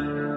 Amen.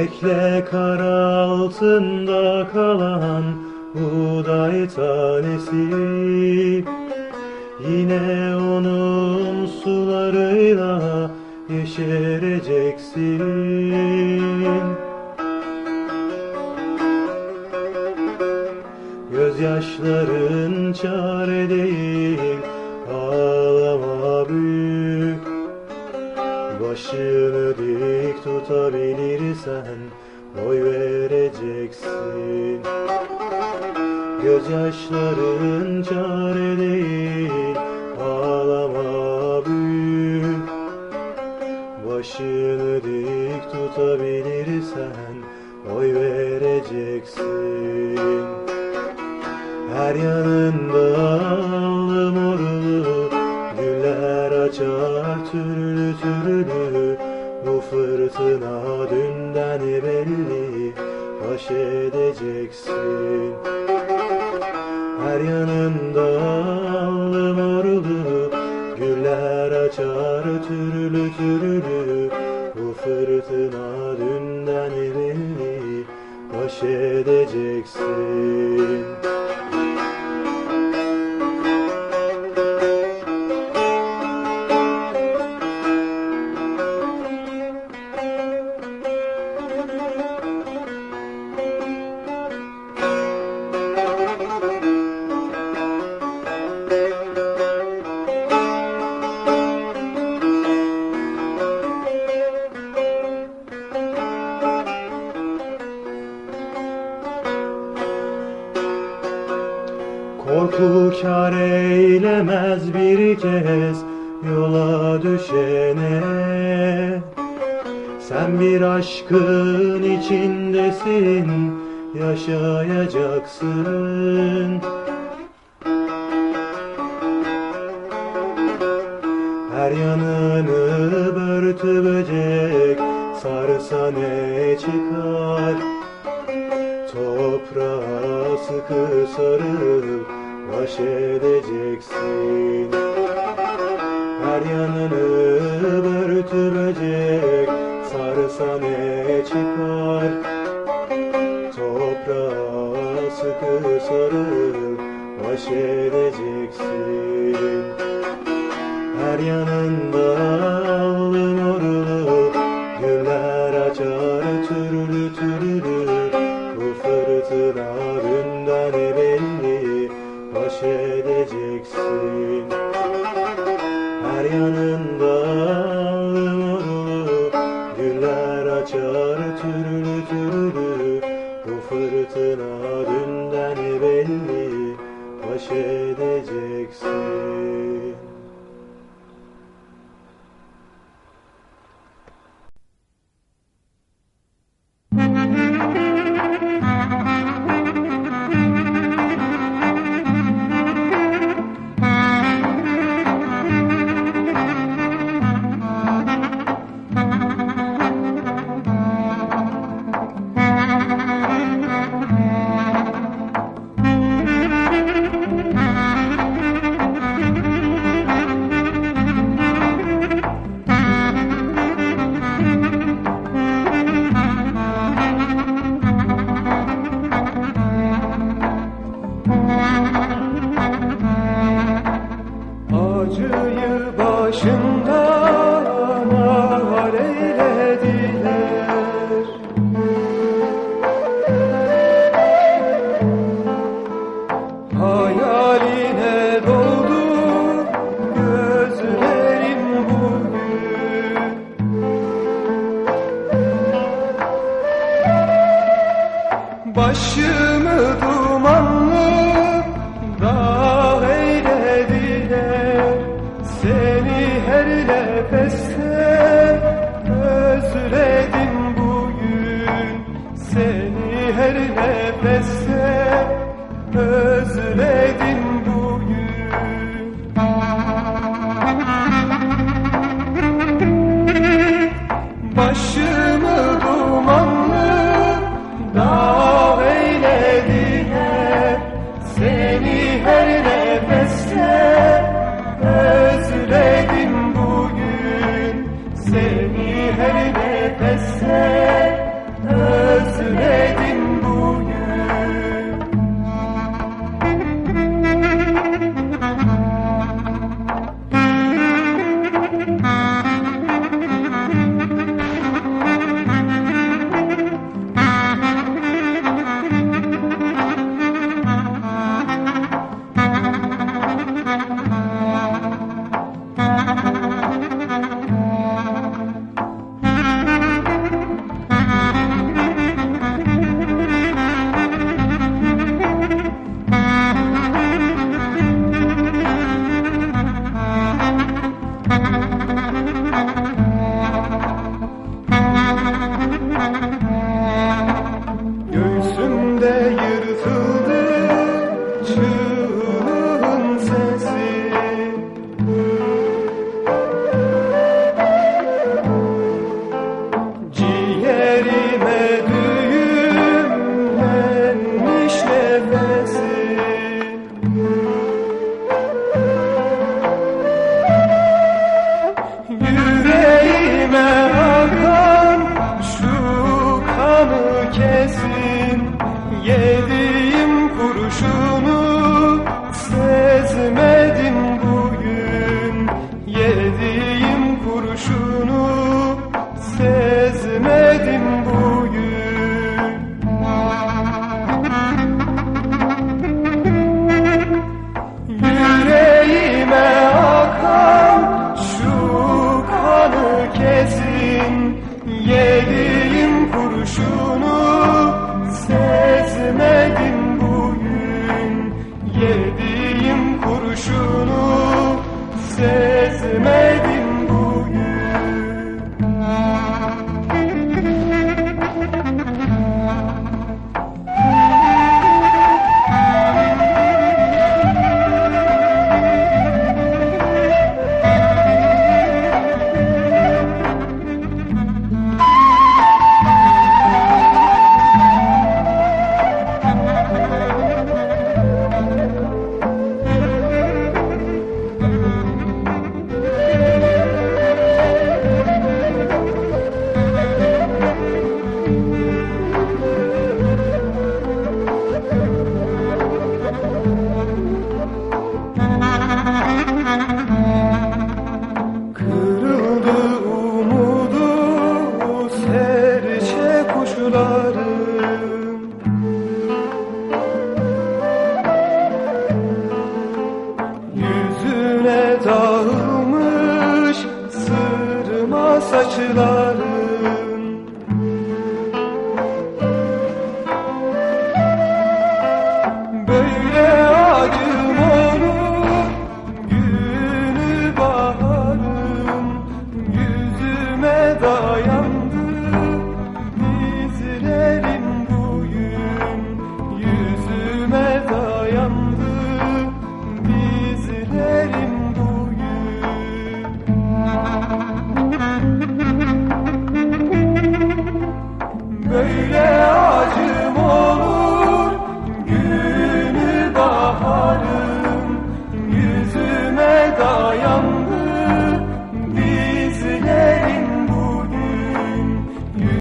Bekle kar altında kalan buğday tanesi. Yine onun sularıyla yeşereceksin. Gözyaşların çare değil Ağlama Başını dik tutabilirsen Boy vereceksin. Gözyaşların çare değil Ağlama büyük. Başını dik tutabilirsen Boy vereceksin. Her yanında türlü Bu fırtına dünden belli Baş edeceksin. Her yanında allı morlu Güller açar türlü türlü. Bu fırtına dünden belli Baş edeceksin Korku kar eylemez bir kez yola düşene. Sen bir aşkın içindesin yaşayacaksın. Her yanını börtü böcek sarsa ne çıkar? Toprağa sıkı sarılıp baş edeceksin. Her yanını börtü böcek sarsa ne çıkar. Toprağa sıkı sarılıp baş edeceksin. Her yanında her nefeste şunu sev.